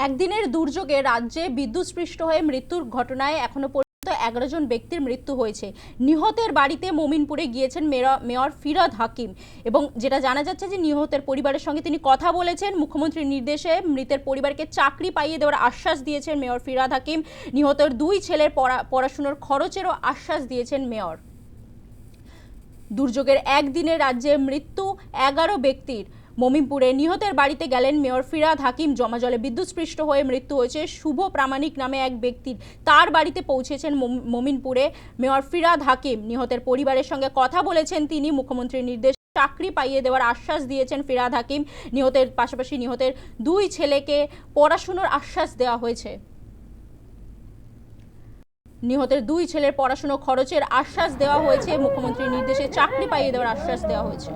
একদিনের দুর্যোগে রাজ্যে বিদ্যুৎস্পৃষ্ট হয়ে মৃত্যুর ঘটনায় এখনও পর্যন্ত এগারো জন ব্যক্তির মৃত্যু হয়েছে। নিহতের বাড়িতে মমিনপুরে গিয়েছেন মেয়র- ফিরাদ হাকিম এবং যেটা জানা যাচ্ছে যে নিহতের পরিবারের সঙ্গে তিনি কথা বলেছেন। মুখ্যমন্ত্রীর নির্দেশে মৃতের পরিবারকে চাকরি পাইয়ে দেওয়ার আশ্বাস দিয়েছেন মেয়র ফিরাদ হাকিম। নিহতের দুই ছেলের পড়া- পড়াশুনোর খরচেরও আশ্বাস দিয়েছেন মেয়র। দুর্যোগের একদিনে রাজ্যে মৃত্যু এগারো ব্যক্তির। মমিনপুরে নিহতের বাড়িতে গেলেন মেয়র ফিরাদ হাকিম। জমা জমাজলে বিদ্যুৎস্পৃষ্ট হয়ে মৃত্যু হয়েছে শুভ প্রামাণিক নামে এক ব্যক্তির। তার বাড়িতে পৌঁছেছেন মম- মমিনপুরে মেয়র ফিরাদ হাকিম। নিহতের পরিবারের সঙ্গে কথা বলেছেন তিনি। মুখ্যমন্ত্রীর নির্দেশ, চাকরি পাইয়ে দেওয়ার আশ্বাস দিয়েছেন ফিরাদ হাকিম। নিহতের পাশাপাশি নিহতের দুই ছেলেকে পড়াশুনোর আশ্বাস দেওয়া হয়েছে। নিহতের দুই ছেলের পড়াশুনো খরচের আশ্বাস দেওয়া হয়েছে। মুখ্যমন্ত্রীর নির্দেশে চাকরি পাইয়ে দেওয়ার আশ্বাস দেওয়া হয়েছে।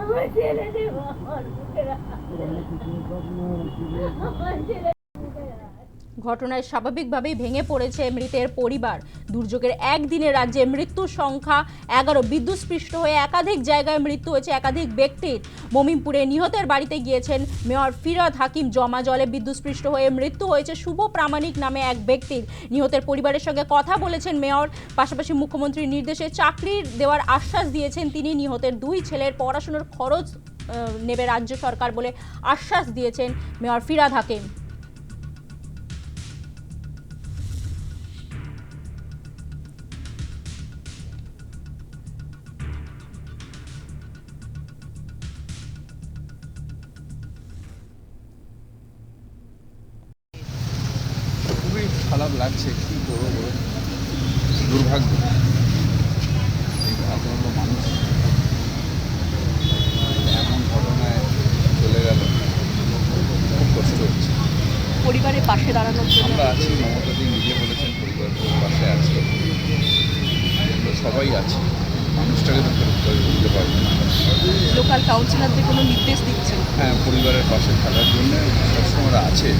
আমার ছেলে দেবো আমার বুকেরা আমার ছেলে ঘটনায় স্বাভাবিকভাবেই ভেঙে পড়েছে মৃতের পরিবার। দুর্যোগের একদিনে রাজ্যে মৃত্যুর সংখ্যা এগারো। বিদ্যুৎস্পৃষ্ট হয়ে একাধিক জায়গায় মৃত্যু হয়েছে একাধিক ব্যক্তির। মমিনপুরে নিহতের বাড়িতে গিয়েছেন মেয়র ফিরাদ হাকিম। জমা জলে বিদ্যুৎস্পৃষ্ট হয়ে মৃত্যু হয়েছে শুভ প্রামাণিক নামে এক ব্যক্তির। নিহতের পরিবারের সঙ্গে কথা বলেছেন মেয়র। পাশাপাশি মুখ্যমন্ত্রীর নির্দেশে চাকরির দেওয়ার আশ্বাস দিয়েছেন তিনি। নিহতের দুই ছেলের পড়াশোনার খরচ নেবে রাজ্য সরকার বলে আশ্বাস দিয়েছেন মেয়র ফিরাদ হাকিম। খারাপ লাগছে কী করব বলুন? দুর্ভাগ্য। মানুষ এমন ঘটনায় চলে গেল খুব কষ্ট হচ্ছে। পরিবারের পাশে দাঁড়ানোর জন্য আমরা আছি মমতাদি নিজে বলেছেন পরিবার পাশে আছে। সবাই আছি। মানুষটাকে তো ফেরত দিতে পারব না। লোকাল কাউন্সিলরদের কোনো নির্দেশ দিচ্ছেন? হ্যাঁ পরিবারের পাশে থাকার জন্য সবসময় আছে।